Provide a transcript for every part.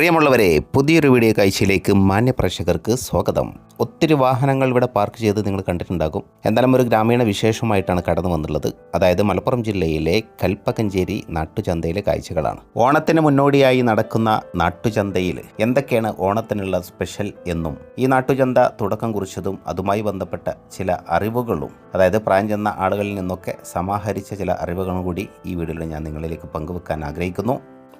പ്രിയമുള്ളവരെ പുതിയൊരു വീഡിയോ കാഴ്ചയിലേക്ക് മാന്യ പ്രേക്ഷകർക്ക് സ്വാഗതം. ഒത്തിരി വാഹനങ്ങൾ ഇവിടെ പാർക്ക് ചെയ്ത് നിങ്ങൾ കണ്ടിട്ടുണ്ടാകും. എന്തായാലും ഒരു ഗ്രാമീണ വിശേഷമായിട്ടാണ് കടന്നു വന്നുള്ളത് അതായത് മലപ്പുറം ജില്ലയിലെ കൽപ്പകഞ്ചേരി നാട്ടുചന്തയിലെ കാഴ്ചകളാണ്. ഓണത്തിന് മുന്നോടിയായി നടക്കുന്ന നാട്ടുചന്തയിൽ എന്തൊക്കെയാണ് ഓണത്തിനുള്ള സ്പെഷ്യൽ എന്നും ഈ നാട്ടുചന്ത തുടക്കം കുറിച്ചതും അതുമായി ബന്ധപ്പെട്ട ചില അറിവുകളും അതായത് പ്രായം ചെന്ന ആളുകളിൽ നിന്നൊക്കെ സമാഹരിച്ച ചില അറിവുകളും കൂടി ഈ വീഡിയോയിൽ ഞാൻ നിങ്ങളിലേക്ക് പങ്കുവെക്കാൻ ആഗ്രഹിക്കുന്നു.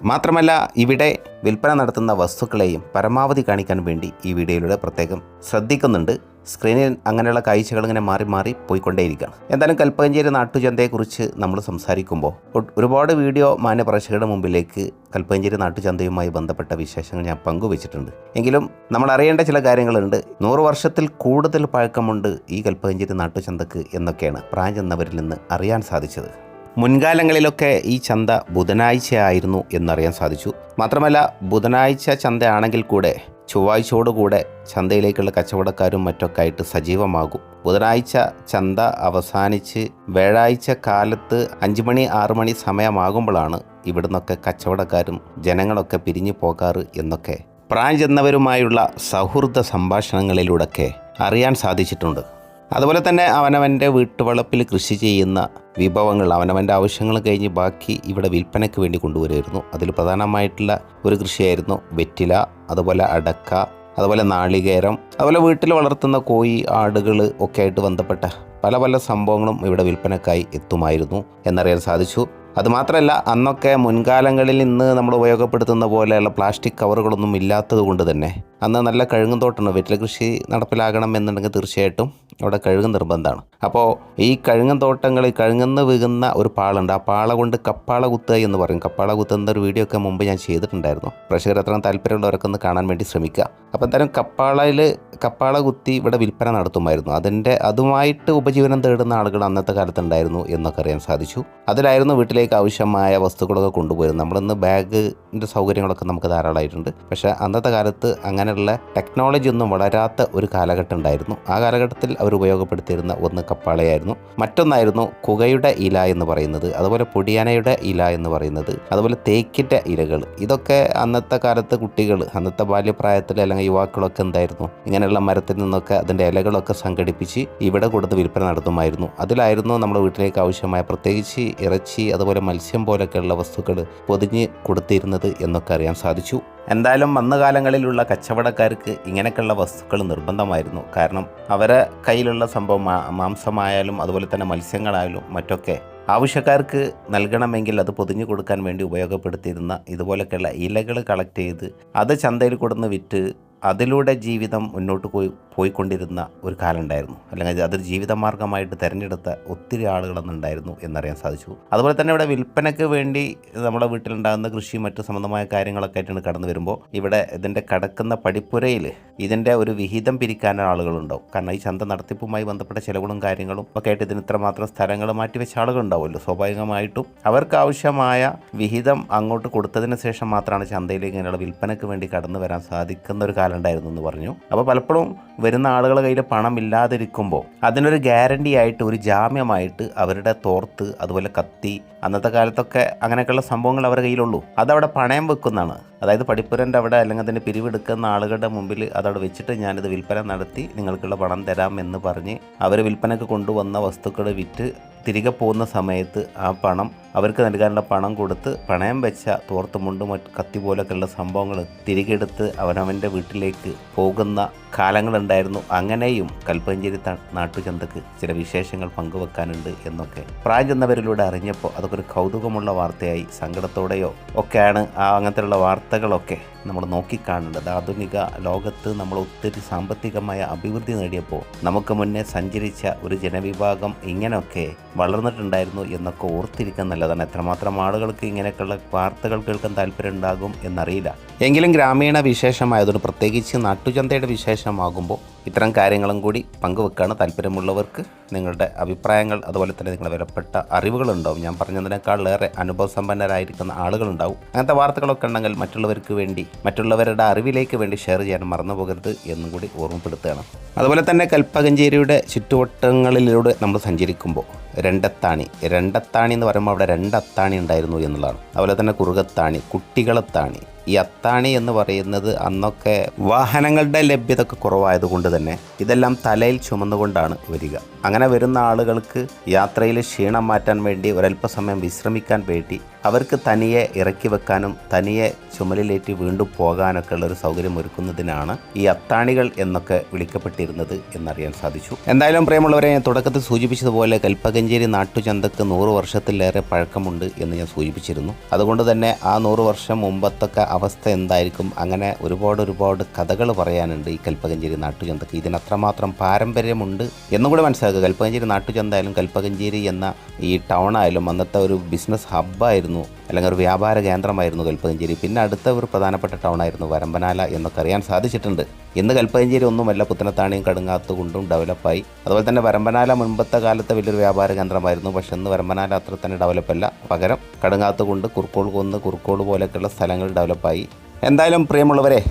മാത്രമല്ല ഇവിടെ വിൽപ്പന നടത്തുന്ന വസ്തുക്കളെയും പരമാവധി കാണിക്കാൻ വേണ്ടി ഈ വീഡിയോയിലൂടെ പ്രത്യേകം ശ്രദ്ധിക്കുന്നുണ്ട്. സ്ക്രീനിൽ അങ്ങനെയുള്ള കാഴ്ചകൾ ഇങ്ങനെ മാറി മാറി പോയിക്കൊണ്ടേയിരിക്കുകയാണ്. എന്തായാലും കൽപ്പകഞ്ചേരി നാട്ടുചന്തയെക്കുറിച്ച് നമ്മൾ സംസാരിക്കുമ്പോൾ ഒരുപാട് വീഡിയോ മാന്യപ്രേക്ഷകരുടെ മുമ്പിലേക്ക് കൽപ്പകഞ്ചേരി നാട്ടുചന്തയുമായി ബന്ധപ്പെട്ട വിശേഷങ്ങൾ ഞാൻ പങ്കുവച്ചിട്ടുണ്ട്. എങ്കിലും നമ്മൾ അറിയേണ്ട ചില കാര്യങ്ങളുണ്ട്. നൂറ് വർഷത്തിൽ കൂടുതൽ പഴക്കമുണ്ട് ഈ കൽപ്പകഞ്ചേരി നാട്ടുചന്തക്ക് എന്നൊക്കെയാണ് പ്രായം ചെന്നവരിൽ നിന്ന് അറിയാൻ സാധിച്ചത്. മുൻകാലങ്ങളിലൊക്കെ ഈ ചന്ത ബുധനാഴ്ചയായിരുന്നു എന്നറിയാൻ സാധിച്ചു. മാത്രമല്ല ബുധനാഴ്ച ചന്തയാണെങ്കിൽ കൂടെ ചൊവ്വാഴ്ചയോടുകൂടെ ചന്തയിലേക്കുള്ള കച്ചവടക്കാരും മറ്റൊക്കെ ആയിട്ട് സജീവമാകും. ബുധനാഴ്ച ചന്ത അവസാനിച്ച് വ്യാഴാഴ്ച കാലത്ത് അഞ്ച് മണി ആറ് മണി സമയമാകുമ്പോഴാണ് ഇവിടുന്നൊക്കെ കച്ചവടക്കാരും ജനങ്ങളൊക്കെ പിരിഞ്ഞു പോകാറ് എന്നൊക്കെ പ്രായം ചെന്നവരുമായുള്ള സൗഹൃദ സംഭാഷണങ്ങളിലൂടെയൊക്കെ അറിയാൻ സാധിച്ചിട്ടുണ്ട്. അതുപോലെ തന്നെ അവനവന്റെ വീട്ടുവളപ്പിൽ കൃഷി ചെയ്യുന്ന വിഭവങ്ങൾ അവനവന്റെ ആവശ്യങ്ങൾ കഴിഞ്ഞ് ബാക്കി ഇവിടെ വിൽപ്പനയ്ക്ക് വേണ്ടി കൊണ്ടുവരുമായിരുന്നു. അതിൽ പ്രധാനമായിട്ടുള്ള ഒരു കൃഷിയായിരുന്നു വെറ്റില അതുപോലെ അടക്ക അതുപോലെ നാളികേരം അതുപോലെ വീട്ടിൽ വളർത്തുന്ന കോഴി ആടുകൾ ഒക്കെ ആയിട്ട് ബന്ധപ്പെട്ട പല പല സംഭവങ്ങളും ഇവിടെ വിൽപ്പനക്കായി എത്തുമായിരുന്നു എന്നറിയാൻ സാധിച്ചു. അതുമാത്രമല്ല അന്നൊക്കെ മുൻകാലങ്ങളിൽ ഇന്ന് നമ്മൾ ഉപയോഗപ്പെടുത്തുന്ന പോലെയുള്ള പ്ലാസ്റ്റിക് കവറുകളൊന്നും ഇല്ലാത്തത് കൊണ്ട് തന്നെ അന്ന് നല്ല കഴുകും തോട്ടമാണ് വെറ്റില കൃഷി നടപ്പിലാകണം എന്നുണ്ടെങ്കിൽ തീർച്ചയായിട്ടും അവിടെ കഴുകും നിർബന്ധമാണ്. അപ്പോൾ ഈ കഴുകും തോട്ടങ്ങളിൽ കഴുകുന്ന വീകുന്ന ഒരു പാളുണ്ട്. ആ പാള കൊണ്ട് കപ്പാള കുത്തുക എന്ന് പറയും. കപ്പാള കുത്തുന്ന ഒരു വീഡിയോ ഒക്കെ മുമ്പ് ഞാൻ ചെയ്തിട്ടുണ്ടായിരുന്നു. പ്രേക്ഷകർ അത്രയും താല്പര്യമുള്ളവരൊക്കെ ഒന്ന് കാണാൻ വേണ്ടി ശ്രമിക്കുക. അപ്പോൾ എന്തായാലും കപ്പാളയിൽ കപ്പാള കുത്തി ഇവിടെ വിൽപ്പന നടത്തുമായിരുന്നു. അതിന്റെ അതുമായിട്ട് ഉപജീവനം തേടുന്ന ആളുകൾ അന്നത്തെ കാലത്തുണ്ടായിരുന്നു എന്നൊക്കെ അറിയാൻ സാധിച്ചു. അതിലായിരുന്നു വീട്ടിലേക്ക് ആവശ്യമായ വസ്തുക്കളൊക്കെ കൊണ്ടുപോയിരുന്നത് നമ്മളിന്ന് ബാഗിന്റെ സൗകര്യങ്ങളൊക്കെ നമുക്ക് ധാരാളമായിട്ടുണ്ട്. പക്ഷേ അന്നത്തെ കാലത്ത് അങ്ങനെയുള്ള ടെക്നോളജി ഒന്നും വളരാത്ത ഒരു കാലഘട്ടം ഉണ്ടായിരുന്നു ആ കാലഘട്ടത്തിൽ അവർ ഉപയോഗപ്പെടുത്തിയിരുന്ന ഒന്ന് കപ്പാളയായിരുന്നു. മറ്റൊന്നായിരുന്നു കുകയുടെ ഇല എന്ന് പറയുന്നത്. അതുപോലെ പൊടിയാനയുടെ ഇല എന്ന് പറയുന്നത്. അതുപോലെ തേക്കിന്റെ ഇലകൾ. ഇതൊക്കെ അന്നത്തെ കാലത്ത് കുട്ടികൾ അന്നത്തെ ബാല്യപ്രായത്തിൽ അല്ലെങ്കിൽ യുവാക്കളൊക്കെ എന്തായിരുന്നു? ഇങ്ങനെയുള്ള മരത്തിൽ നിന്നൊക്കെ അതിന്റെ ഇലകളൊക്കെ സംഘടിപ്പിച്ച് ഇവിടെ കൊടുത്ത് വിൽപ്പന നടത്തുമായിരുന്നു. അതിലായിരുന്നു നമ്മുടെ വീട്ടിലേക്ക് ആവശ്യമായ പ്രത്യേകിച്ച് ഇറച്ചി അതുപോലെ മത്സ്യം പോലൊക്കെയുള്ള വസ്തുക്കൾ പൊതിഞ്ഞ് കൊടുത്തിരുന്നത് എന്നൊക്കെ അറിയാൻ സാധിച്ചു. എന്തായാലും വന്ന കാലങ്ങളിലുള്ള കച്ചവടക്കാർക്ക് ഇങ്ങനെയൊക്കെയുള്ള വസ്തുക്കൾ നിർബന്ധമായിരുന്നു. കാരണം അവരെ കയ്യിലുള്ള സംഭവം മാംസമായാലും അതുപോലെ തന്നെ മത്സ്യങ്ങളായാലും മറ്റൊക്കെ ആവശ്യക്കാർക്ക് നൽകണമെങ്കിൽ അത് പൊതിഞ്ഞു കൊടുക്കാൻ വേണ്ടി ഉപയോഗപ്പെടുത്തിയിരുന്ന ഇതുപോലൊക്കെയുള്ള ഇലകൾ കളക്ട് ചെയ്ത് അത് ചന്തയിൽ കൊടുന്ന് വിറ്റ് അതിലൂടെ ജീവിതം മുന്നോട്ട് പോയി പോയിക്കൊണ്ടിരുന്ന ഒരു കാലം ഉണ്ടായിരുന്നു അല്ലെങ്കിൽ അതൊരു ജീവിതമാർഗമായിട്ട് തിരഞ്ഞെടുത്ത ഒത്തിരി ആളുകളൊന്നുണ്ടായിരുന്നു എന്നറിയാൻ സാധിച്ചു. അതുപോലെ തന്നെ ഇവിടെ വിൽപ്പനയ്ക്ക് വേണ്ടി നമ്മുടെ വീട്ടിലുണ്ടാകുന്ന കൃഷി മറ്റു സംബന്ധമായ കാര്യങ്ങളൊക്കെ ആയിട്ടാണ് കടന്നു വരുമ്പോൾ ഇവിടെ ഇതിന്റെ കടക്കുന്ന പടിപ്പുരയിൽ ഇതിന്റെ ഒരു വിഹിതം പിരിക്കാൻ ആളുകളുണ്ടാവും. കാരണം ഈ ചന്ത നടത്തിപ്പുമായി ബന്ധപ്പെട്ട ചിലവുകളും കാര്യങ്ങളും ഒക്കെ ആയിട്ട് ഇതിന് ഇത്രമാത്രം സ്ഥലങ്ങൾ മാറ്റിവെച്ച ആളുകളുണ്ടാവുമല്ലോ. സ്വാഭാവികമായിട്ടും അവർക്ക് ആവശ്യമായ വിഹിതം അങ്ങോട്ട് കൊടുത്തതിന് ശേഷം മാത്രമാണ് ചന്തയിലേക്ക് ഇങ്ങനെയുള്ള വിൽപ്പനയ്ക്ക് വേണ്ടി കടന്നു വരാൻ സാധിക്കുന്ന ഒരു കാലം ഉണ്ടായിരുന്നു എന്ന് പറഞ്ഞു. അപ്പോൾ പലപ്പോഴും വരുന്ന ആളുകളുടെ കയ്യിൽ പണം ഇല്ലാതിരിക്കുമ്പോൾ അതിനൊരു ഗ്യാരണ്ടി ആയിട്ട് ഒരു ജാമ്യമായിട്ട് അവരുടെ തോർത്ത് അതുപോലെ കത്തി അന്നത്തെ കാലത്തൊക്കെ അങ്ങനെയൊക്കെയുള്ള സംഭവങ്ങൾ അവരുടെ കയ്യിലുള്ളൂ. അതവിടെ പണയം വെക്കുന്നതാണ്. അതായത് പഠിപ്പുരന്റെ അവിടെ അല്ലെങ്കിൽ അതിന്റെ പിരിവെടുക്കുന്ന ആളുകളുടെ മുമ്പിൽ അതവിടെ വെച്ചിട്ട് ഞാനിത് വിൽപ്പന നടത്തി നിങ്ങൾക്കുള്ള പണം തരാം എന്ന് പറഞ്ഞ് അവർ വിൽപ്പനയ്ക്ക് കൊണ്ടുവന്ന വസ്തുക്കൾ വിറ്റ് തിരികെ പോകുന്ന സമയത്ത് ആ പണം അവർക്ക് നൽകാനുള്ള പണം കൊടുത്ത് പണയം വെച്ച തോർത്തുമുണ്ടും മറ്റ് കത്തി പോലൊക്കെയുള്ള സംഭവങ്ങൾ തിരികെ എടുത്ത് അവനവന്റെ വീട്ടിലേക്ക് പോകുന്ന കാലങ്ങളുണ്ടായിരുന്നു. അങ്ങനെയും കൽപ്പഞ്ചേരി നാട്ടു നാട്ടുചന്തക്ക് ചില വിശേഷങ്ങൾ പങ്കുവെക്കാനുണ്ട് എന്നൊക്കെ. പ്രായം ചെന്നവരിലൂടെ അറിഞ്ഞപ്പോൾ അതൊക്കെ ഒരു കൗതുകമുള്ള വാർത്തയായി. സങ്കടത്തോടെയോ ഒക്കെയാണ് ആ അങ്ങനത്തെയുള്ള വാർത്തകളൊക്കെ നമ്മൾ നോക്കിക്കാണേണ്ടത് ആധുനിക ലോകത്ത് നമ്മൾ ഒത്തിരി സാമ്പത്തികമായ അഭിവൃദ്ധി നേടിയപ്പോൾ നമുക്ക് മുന്നേ സഞ്ചരിച്ച ഒരു ജനവിഭാഗം ഇങ്ങനെയൊക്കെ വളർന്നിട്ടുണ്ടായിരുന്നു എന്നൊക്കെ ഓർത്തിരിക്കാൻ നല്ലതാണ്. എത്രമാത്രം ആളുകൾക്ക് ഇങ്ങനെയൊക്കെയുള്ള വാർത്തകൾ കേൾക്കാൻ താല്പര്യം ഉണ്ടാകും എന്നറിയില്ല. എങ്കിലും ഗ്രാമീണ വിശേഷമായതുകൊണ്ട് പ്രത്യേകിച്ച് നാട്ടുചന്തയുടെ വിശേഷമാകുമ്പോൾ ഇത്തരം കാര്യങ്ങളും കൂടി പങ്കുവെക്കാണ് താല്പര്യമുള്ളവർക്ക് നിങ്ങളുടെ അഭിപ്രായങ്ങൾ അതുപോലെ തന്നെ നിങ്ങളുടെ വിലപ്പെട്ട അറിവുകളുണ്ടാവും. ഞാൻ പറഞ്ഞതിനേക്കാളേറെ അനുഭവ സമ്പന്നരായിരിക്കുന്ന ആളുകളുണ്ടാവും. അങ്ങനത്തെ വാർത്തകളൊക്കെ ഉണ്ടെങ്കിൽ മറ്റുള്ളവർക്ക് വേണ്ടി മറ്റുള്ളവരുടെ അറിവിലേക്ക് വേണ്ടി ഷെയർ ചെയ്യാൻ മറന്നു പോകരുത് എന്നും കൂടി ഓർമ്മപ്പെടുത്തുകയാണ്. അതുപോലെ തന്നെ കൽപ്പകഞ്ചേരിയുടെ ചുറ്റുവട്ടങ്ങളിലൂടെ നമ്മൾ സഞ്ചരിക്കുമ്പോൾ രണ്ടത്താണി രണ്ടത്താണി എന്ന് പറയുമ്പോൾ അവിടെ രണ്ടത്താണി ഉണ്ടായിരുന്നു എന്നുള്ളതാണ്. അതുപോലെ തന്നെ കുറുകത്താണി കുട്ടികളത്താണി. ഈ അത്താണി എന്ന് പറയുന്നത് അന്നൊക്കെ വാഹനങ്ങളുടെ ലഭ്യതക്ക് കുറവായതുകൊണ്ട് തന്നെ ഇതെല്ലാം തലയിൽ ചുമന്നുകൊണ്ടാണ് വരിക. അങ്ങനെ വരുന്ന ആളുകൾക്ക് യാത്രയിലെ ക്ഷീണം മാറ്റാൻ വേണ്ടി ഒരല്പസമയം വിശ്രമിക്കാൻ വേണ്ടി അവർക്ക് തനിയെ ഇറക്കി വെക്കാനും തനിയെ ചുമലിലേറ്റി വീണ്ടും പോകാനൊക്കെ ഉള്ള ഒരു സൗകര്യം ഒരുക്കുന്നതിനാണ് ഈ അത്താണികൾ എന്നൊക്കെ വിളിക്കപ്പെട്ടിരുന്നത് എന്നറിയാൻ സാധിച്ചു. എന്തായാലും പ്രിയമുള്ളവരെ ഞാൻ തുടക്കത്തിൽ സൂചിപ്പിച്ചതുപോലെ കൽപ്പകഞ്ചേരി നാട്ടുചന്തക്ക് നൂറ് വർഷത്തിലേറെ പഴക്കമുണ്ട് എന്ന് ഞാൻ സൂചിപ്പിച്ചിരുന്നു. അതുകൊണ്ട് തന്നെ ആ നൂറ് വർഷം മുമ്പത്തൊക്കെ അവസ്ഥ എന്തായിരിക്കും? അങ്ങനെ ഒരുപാട് ഒരുപാട് കഥകൾ പറയാനുണ്ട് ഈ കൽപ്പകഞ്ചേരി നാട്ടുചന്തക്ക്. ഇതിനത്രമാത്രം പാരമ്പര്യമുണ്ട് എന്നും കൂടെ മനസ്സിലാക്കുക. കൽപ്പകഞ്ചേരി നാട്ടുചന്തായാലും കൽപ്പകഞ്ചേരി എന്ന ഈ ടൗൺ ആയാലും അന്നത്തെ ഒരു ബിസിനസ് ഹബ്ബായിരുന്നു അല്ലെങ്കിൽ ഒരു വ്യാപാര കേന്ദ്രമായിരുന്നു കൽപ്പതഞ്ചേരി പിന്നെ അടുത്ത ഒരു പ്രധാനപ്പെട്ട ടൗൺ ആയിരുന്നു വരമ്പനാല എന്നൊക്കെ അറിയാൻ സാധിച്ചിട്ടുണ്ട്. ഇന്ന് കൽപ്പതഞ്ചേരി ഒന്നുമല്ല പുത്തനത്താണിയും കടുങ്ങാത്തുകൊണ്ടും ഡെവലപ്പായി അതുപോലെ തന്നെ വരമ്പനാല മുൻപത്തെ കാലത്തെ വലിയൊരു വ്യാപാര കേന്ദ്രമായിരുന്നു. പക്ഷെ ഇന്ന് വരമ്പനാല അത്ര തന്നെ ഡെവലപ്പല്ല പകരം കടുങ്ങാത്തുകൊണ്ട് കുറുക്കോൾ കൊന്ന് കുറുക്കോട് പോലെയൊക്കെയുള്ള സ്ഥലങ്ങൾ ഡെവലപ്പായി എന്തായാലും പ്രിയമുള്ളവരെ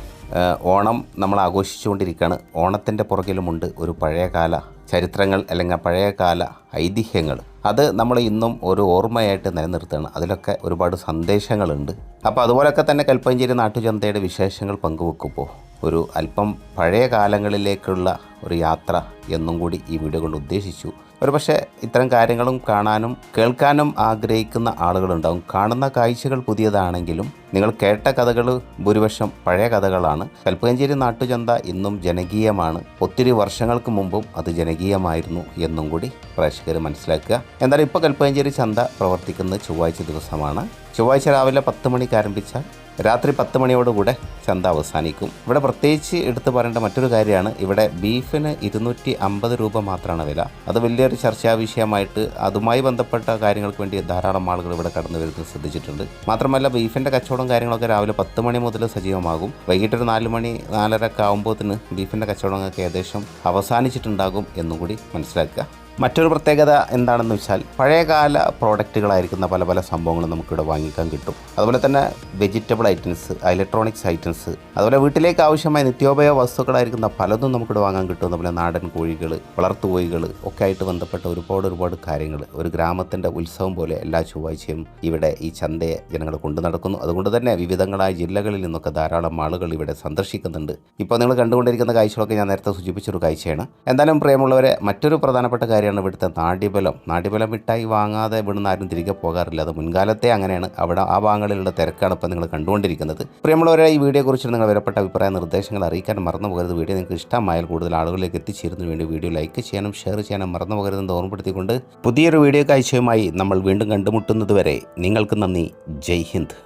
ഓണം നമ്മൾ ആഘോഷിച്ചുകൊണ്ടിരിക്കുകയാണ്. ഓണത്തിന്റെ പുറകിലുമുണ്ട് ഒരു പഴയകാല ചരിത്രങ്ങൾ അല്ലെങ്കിൽ പഴയകാല ഐതിഹ്യങ്ങൾ. അത് നമ്മൾ ഇന്നും ഒരു ഓർമ്മയായിട്ട് നിലനിർത്തുകയാണ്. അതിലൊക്കെ ഒരുപാട് സന്ദേശങ്ങളുണ്ട്. അപ്പോൾ അതുപോലൊക്കെ തന്നെ കൽപ്പഞ്ചേരി നാട്ടുചന്തയുടെ വിശേഷങ്ങൾ പങ്കുവെക്കുമ്പോൾ ഒരു അല്പം പഴയ കാലങ്ങളിലേക്കുള്ള ഒരു യാത്ര എന്നും കൂടി ഈ വീഡിയോ കൊണ്ട് ഉദ്ദേശിച്ചു. ഒരു പക്ഷേ ഇത്തരം കാര്യങ്ങളും കാണാനും കേൾക്കാനും ആഗ്രഹിക്കുന്ന ആളുകളുണ്ടാവും. കാണുന്ന കാഴ്ചകൾ പുതിയതാണെങ്കിലും നിങ്ങൾ കേട്ട കഥകൾ ഭൂരിപക്ഷം പഴയ കഥകളാണ്. കൽപ്പകഞ്ചേരി നാട്ടുചന്ത ഇന്നും ജനകീയമാണ്. ഒത്തിരി വർഷങ്ങൾക്ക് മുമ്പും അത് ജനകീയമായിരുന്നു എന്നും കൂടി പ്രേക്ഷകർ മനസ്സിലാക്കുക. എന്തായാലും ഇപ്പോൾ കൽപ്പകഞ്ചേരി ചന്ത പ്രവർത്തിക്കുന്നത് ചൊവ്വാഴ്ച ദിവസമാണ്. ചൊവ്വാഴ്ച രാവിലെ പത്ത് മണിക്ക് ആരംഭിച്ചാൽ രാത്രി പത്ത് മണിയോടുകൂടെ ചന്ത അവസാനിക്കും. ഇവിടെ പ്രത്യേകിച്ച് എടുത്തു പറയേണ്ട മറ്റൊരു കാര്യമാണ് ഇവിടെ ബീഫിന് ഇരുന്നൂറ്റി അമ്പത് രൂപ മാത്രമാണ് വില. അത് വലിയൊരു ചർച്ചാ വിഷയമായിട്ട് അതുമായി ബന്ധപ്പെട്ട കാര്യങ്ങൾക്ക് വേണ്ടി ധാരാളം ആളുകൾ ഇവിടെ കടന്നു വരുന്നത് ശ്രദ്ധിച്ചിട്ടുണ്ട്. മാത്രമല്ല ബീഫിന്റെ കച്ചവടം കാര്യങ്ങളൊക്കെ രാവിലെ പത്ത് മണി മുതൽ സജീവമാകും. വൈകിട്ടൊരു നാല് മണി നാലര ഒക്കെ ബീഫിന്റെ കച്ചവടങ്ങളൊക്കെ ഏകദേശം അവസാനിച്ചിട്ടുണ്ടാകും എന്നും കൂടി മനസ്സിലാക്കുക. മറ്റൊരു പ്രത്യേകത എന്താണെന്ന് വെച്ചാൽ പഴയകാല പ്രോഡക്റ്റുകളായിരിക്കുന്ന പല പല സംഭവങ്ങളും നമുക്കിവിടെ വാങ്ങിക്കാൻ കിട്ടും. അതുപോലെ തന്നെ വെജിറ്റബിൾ ഐറ്റംസ് ഇലക്ട്രോണിക്സ് ഐറ്റംസ് അതുപോലെ വീട്ടിലേക്ക് ആവശ്യമായ നിത്യോപയോഗ വസ്തുക്കളായിരിക്കുന്ന പലതും നമുക്കിവിടെ വാങ്ങാൻ കിട്ടും. അതുപോലെ നാടൻ കോഴികൾ വളർത്തുകോഴികൾ ഒക്കെ ആയിട്ട് ബന്ധപ്പെട്ട ഒരുപാട് ഒരുപാട് കാര്യങ്ങൾ. ഒരു ഗ്രാമത്തിന്റെ ഉത്സവം പോലെ എല്ലാ ചൊവ്വാഴ്ചയും ഇവിടെ ഈ ചന്തയെ ജനങ്ങൾ കൊണ്ടു നടക്കുന്നു. അതുകൊണ്ട് തന്നെ വിവിധങ്ങളായ ജില്ലകളിൽ നിന്നൊക്കെ ധാരാളം ആളുകൾ ഇവിടെ സന്ദർശിക്കുന്നുണ്ട്. ഇപ്പോൾ നിങ്ങൾ കണ്ടുകൊണ്ടിരിക്കുന്ന കാഴ്ചകളൊക്കെ ഞാൻ നേരത്തെ സൂചിപ്പിച്ചൊരു കാഴ്ചയാണ്. എന്തായാലും പ്രിയമുള്ളവരെ മറ്റൊരു പ്രധാനപ്പെട്ട കാര്യമാണ് ഇവിടുത്തെ നാട്യബലം നാട്യബലം മിഠായി വാങ്ങാതെ ഇവിടുന്ന് ആരും തിരികെ പോകാറില്ല. അത് മുൻകാലത്തെ അങ്ങനെയാണ്. അവിടെ ആ ഭാഗങ്ങളിലുള്ള തിരക്കാണ് ഇപ്പോൾ നിങ്ങൾ കണ്ടുകൊണ്ടിരിക്കുന്നത്. പ്രിയമുള്ളവരെ ഈ വീഡിയോ വീഡിയോയെക്കുറിച്ച് നിങ്ങൾ വിലപ്പെട്ട അഭിപ്രായ നിർദ്ദേശങ്ങൾ അറിയിക്കാൻ മറന്നു പോകരുത്. വീഡിയോ നിങ്ങൾക്ക് ഇഷ്ടമായാൽ കൂടുതൽ ആളുകളിലേക്ക് എത്തിച്ചേരുന്നതിന് വേണ്ടി വീഡിയോ ലൈക്ക് ചെയ്യാനും ഷെയർ ചെയ്യാനും മറന്നു പോകരുതെന്ന് ഓർമ്മപ്പെടുത്തിക്കൊണ്ട് പുതിയൊരു വീഡിയോ കാഴ്ചയുമായി നമ്മൾ വീണ്ടും കണ്ടുമുട്ടുന്നതുവരെ നിങ്ങൾക്ക് നന്ദി. ജയ് ഹിന്ദ്.